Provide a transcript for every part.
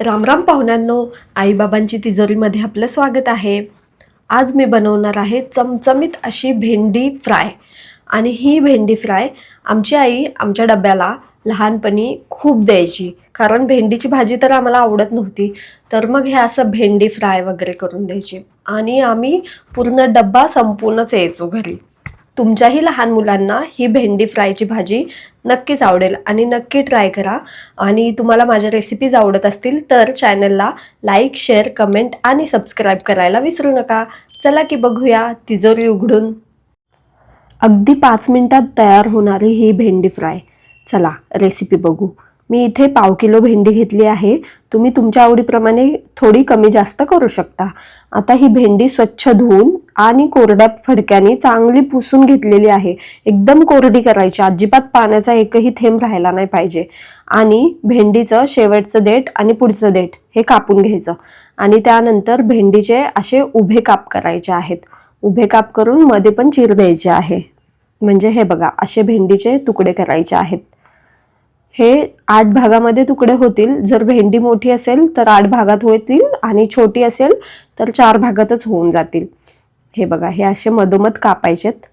रामराम पाहुण्यांनो आईबाबांची तिजोरीमध्ये आपलं स्वागत आहे. आज मी बनवणार आहे चमचमीत अशी भेंडी फ्राय. आणि ही भेंडी फ्राय आमची आई आमच्या डब्याला लहानपणी खूप द्यायची. कारण भेंडीची भाजी तर आम्हाला आवडत नव्हती. तर मग हे असं भेंडी फ्राय वगैरे करून द्यायची. आणि आम्ही पूर्ण डब्बा संपूर्णच यायचो घरी. तुमच्याही लहान मुलांना ही भेंडी फ्रायची भाजी नक्कीच आवडेल आणि नक्की ट्राय करा. आणि तुम्हाला माझ्या रेसिपीज आवडत असतील तर चॅनलला लाईक शेअर कमेंट आणि सबस्क्राईब करायला विसरू नका. चला की बघूया तिजोरी उघडून. अगदी पाच मिनटात तयार होणारी ही भेंडी फ्राय. चला रेसिपी बघू. मी इथे पाव किलो भेंडी घेतली आहे. तुम्ही तुमच्या आवडीप्रमाणे थोडी कमी जास्त करू शकता. आता ही भेंडी स्वच्छ धुवून आणि कोरड्या फडक्याने चांगली पुसून घेतलेली आहे. एकदम कोरडी करायची. अजिबात पाण्याचा एकही थेंब राहायला नाही पाहिजे. आणि भेंडीचं शेवटचं देठ आणि पुढचं देठ हे कापून घ्यायचं. आणि त्यानंतर भेंडीचे असे उभे काप करायचे आहेत. उभे काप करून मध्ये पण चीर द्यायचे आहे. म्हणजे हे बघा असे भेंडीचे तुकडे करायचे आहेत. हे आठ भागामध्ये तुकडे होतील. जर भेंडी मोठी असेल तर आठ भागात होतील आणि छोटी असेल तर चार भागातच होऊन जातील. हे बघा हे असे मधोमध कापायचेत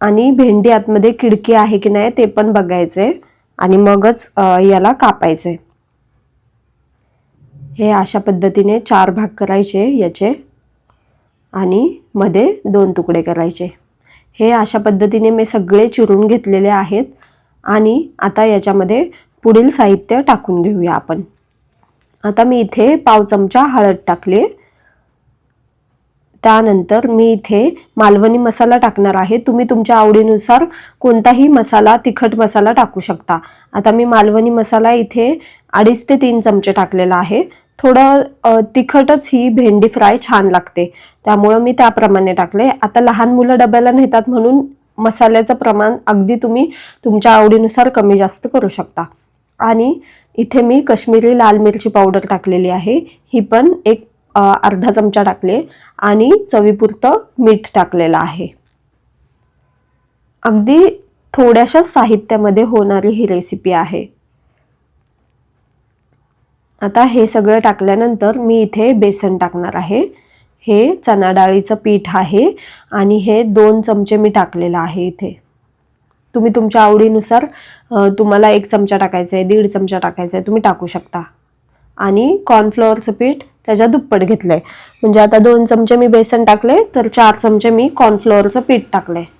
आणि भेंडी आतमध्ये खिडकी आहे की नाही ते पण बघायचे आणि मगच याला कापायचे. हे अशा पद्धतीने चार भाग करायचे याचे आणि मध्ये दोन तुकडे करायचे. हे अशा पद्धतीने मी सगळे चिरून घेतलेले आहेत. आणि आता याच्यामध्ये पुढील साहित्य टाकून घेऊया आपण. आता मी इथे पाव चमचा हळद टाकले. त्यानंतर मी इथे मालवणी मसाला टाकणार आहे. तुम्ही तुमच्या आवडीनुसार कोणताही मसाला तिखट मसाला टाकू शकता. आता मी मालवणी मसाला इथे अडीच ते तीन चमचे टाकलेला आहे. थोडं तिखटच ही भेंडी फ्राय छान लागते. त्यामुळं मी त्याप्रमाणे टाकले. आता लहान मुलं डब्याला नेतात म्हणून मसाल्याचं प्रमाण अगदी तुम्ही तुमच्या आवडीनुसार कमी जास्त करू शकता. आणि इथे मी कश्मीरी लाल मिरची पावडर टाकलेली आहे. ही पण एक अर्धा चमचा टाकले आणि चवीपुरतं मीठ टाकलेलं आहे. अगदी थोड्याशा साहित्यामध्ये होणारी ही रेसिपी आहे. आता हे सगळं टाकल्यानंतर मी इथे बेसन टाकणार आहे. हे चणा डाळीचं पीठ आहे आणि हे दोन चमचे मी टाकलेलं आहे इथे. तुम्ही तुमच्या आवडीनुसार तुम्हाला एक चमचा टाकायचा आहे दीड चमचा टाकायचा आहे तुम्ही टाकू शकता. आणि कॉर्नफ्लॉवरचं पीठ त्याच्या दुप्पट घेतलं आहे म्हणजे आता दोन चमचे मी बेसन टाकले तर चार चमचे मी कॉर्नफ्लॉवरचं पीठ टाकलं आहे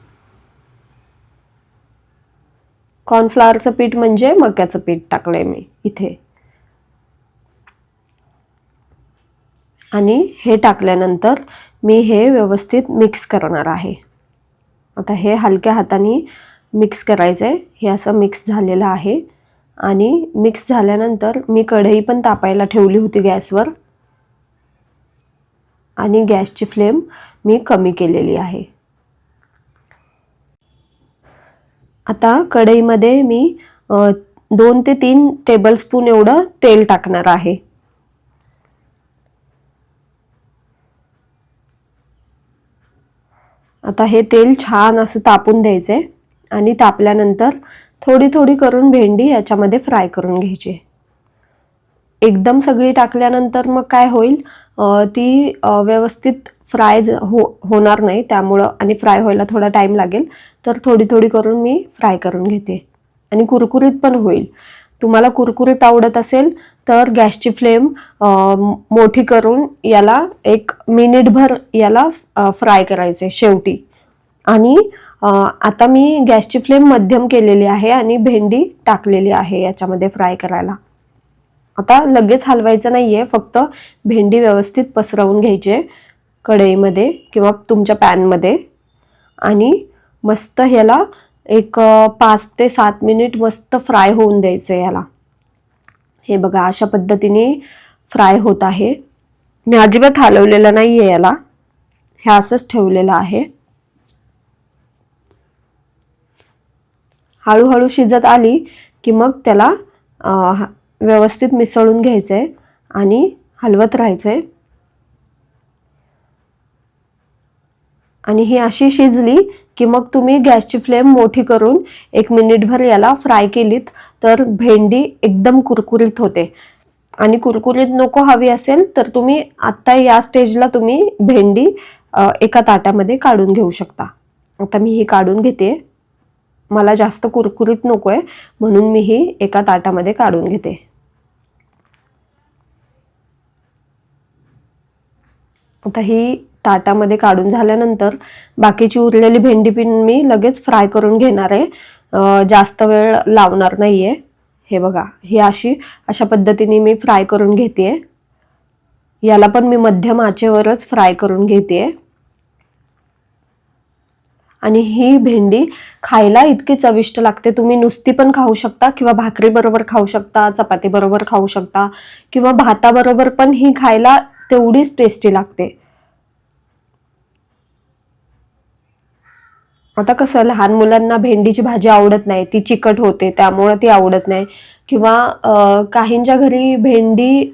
कॉर्नफ्लॉवरचं पीठ म्हणजे मक्याचं पीठ टाकलं आहे मी इथे. आणि हे टाकल्यानंतर मी हे व्यवस्थित मिक्स करणार आहे. आता हे हलक्या हाताने मिक्स करायचं आहे हे असं मिक्स झालेलं आहे. आणि मिक्स झाल्यानंतर मी कढई पण तापायला ठेवली होती गॅसवर. आणि गॅसची फ्लेम मी कमी केलेली आहे. आता कढईमध्ये मी दोन ते तीन टेबलस्पून एवढं तेल टाकणार आहे. आता हे तेल छान असं तापून द्यायचे आणि तापल्यानंतर थोडी थोडी करून भेंडी याच्यामध्ये फ्राय करून घ्यायची. एकदम सगळी टाकल्यानंतर मग काय होईल? ती व्यवस्थित फ्राय हो होणार नाही त्यामुळं आणि फ्राय व्हायला थोडा टाईम लागेल. तर थोडी थोडी करून मी फ्राय करून घेते. आणि कुरकुरीत पण होईल. तुम्हाला कुरकुरीत आवडत असेल तर गॅसची फ्लेम मोठी करून याला एक मिनिटभर याला फ्राय करायचे शेवटी. आणि आता मी गॅसची फ्लेम मध्यम केलेली आहे आणि भेंडी टाकलेली आहे याच्यामध्ये फ्राय करायला. आता लगेच हलवायचं नाही आहे फक्त भेंडी व्यवस्थित पसरवून घ्यायची कढईमध्ये किंवा तुमच्या पॅनमध्ये. आणि मस्त ह्याला एक पाच ते सात मिनिट मस्त फ्राय होऊन द्यायचं याला. हे बघा अशा पद्धतीने फ्राय होत आहे. मी अजिबात हलवलेलं नाही आहे याला. हे असंच ठेवलेलं आहे. हळूहळू शिजत आली की मग त्याला व्यवस्थित मिसळून घ्यायचं आहे आणि हलवत राहायचं आहे आणि ही अशी शिजली की मग तुम्ही गॅसची फ्लेम मोठी करून एक मिनिटभर याला फ्राय केलीत तर भेंडी एकदम कुरकुरीत होते. आणि कुरकुरीत नको हवी असेल तर तुम्ही आत्ता या स्टेजला तुम्ही भेंडी एका ताटामध्ये काढून घेऊ शकता. आता मी ही काढून घेते. मला जास्त कुरकुरीत नको आहे म्हणून मी ही एका ताटामध्ये काढून घेते. आता ही ताटामध्ये काढून झाल्यानंतर बाकीची उरलेली भेंडी पण मी लगेच फ्राय करून घेणार आहे. जास्त वेळ लावणार नाही आहे हे बघा ही अशी अशा पद्धतीने मी फ्राय करून घेते याला पण मी मध्यम आचेवरच फ्राय करून घेते आणि ही भेंडी खायला इतकी चविष्ट लागते. तुम्ही नुसती पण खाऊ शकता किंवा भाकरीबरोबर खाऊ शकता चपातीबरोबर खाऊ शकता किंवा भाताबरोबर पण ही खायला तेवढीच टेस्टी लागते. आता कसं लहान मुलांना भेंडीची भाजी आवडत नाही ती चिकट होते त्यामुळं ती आवडत नाही. किंवा काहींच्या घरी भेंडी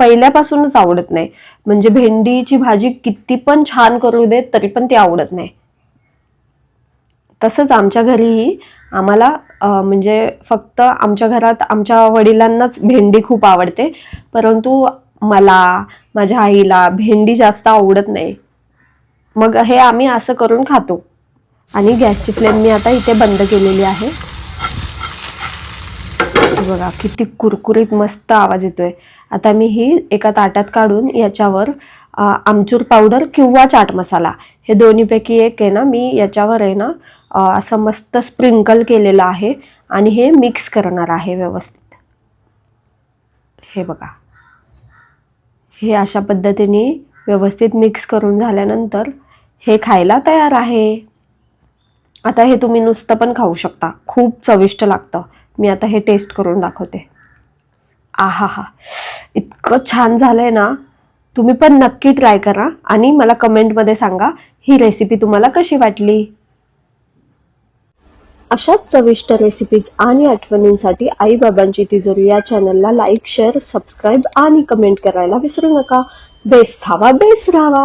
पहिल्यापासूनच आवडत नाही. म्हणजे भेंडीची भाजी किती पण छान करू देत तरी पण ती आवडत नाही. तसंच आमच्या घरीही आम्हाला म्हणजे फक्त आमच्या घरात आमच्या वडिलांनाच भेंडी खूप आवडते. परंतु मला माझ्या आईला भेंडी जास्त आवडत नाही. मग हे आम्ही असं करून खातो. आणि गॅसची फ्लेम मी आता इथे बंद केलेली आहे. हे बघा किती कुरकुरीत मस्त आवाज येतोय. आता मी ही एका ताटात काढून याच्यावर आमचूर पावडर किंवा चाट मसाला हे दोन्हीपैकी एक आहे ना मी याच्यावर आहे ना असं मस्त स्प्रिंकल केलेलं आहे आणि हे मिक्स करणार आहे व्यवस्थित. हे बघा. हे अशा पद्धतीने व्यवस्थित मिक्स करून झाल्यानंतर हे खायला तयार आहे. आता हे तुम्ही नुसतं पण खाऊ शकता. खूप चविष्ट लागतं. मी आता हे टेस्ट करून दाखवते. आहा हा इतकं छान झालंय ना. तुम्ही पण नक्की ट्राय करा आणि मला कमेंटमध्ये सांगा ही रेसिपी तुम्हाला कशी वाटली? अशाच चविष्ट रेसिपीज आणि आठवणींसाठी आई बाबांची तिजोरी या चॅनलला लाईक शेअर सबस्क्राईब आणि कमेंट करायला विसरू नका. बेस खावा बेस राहावा.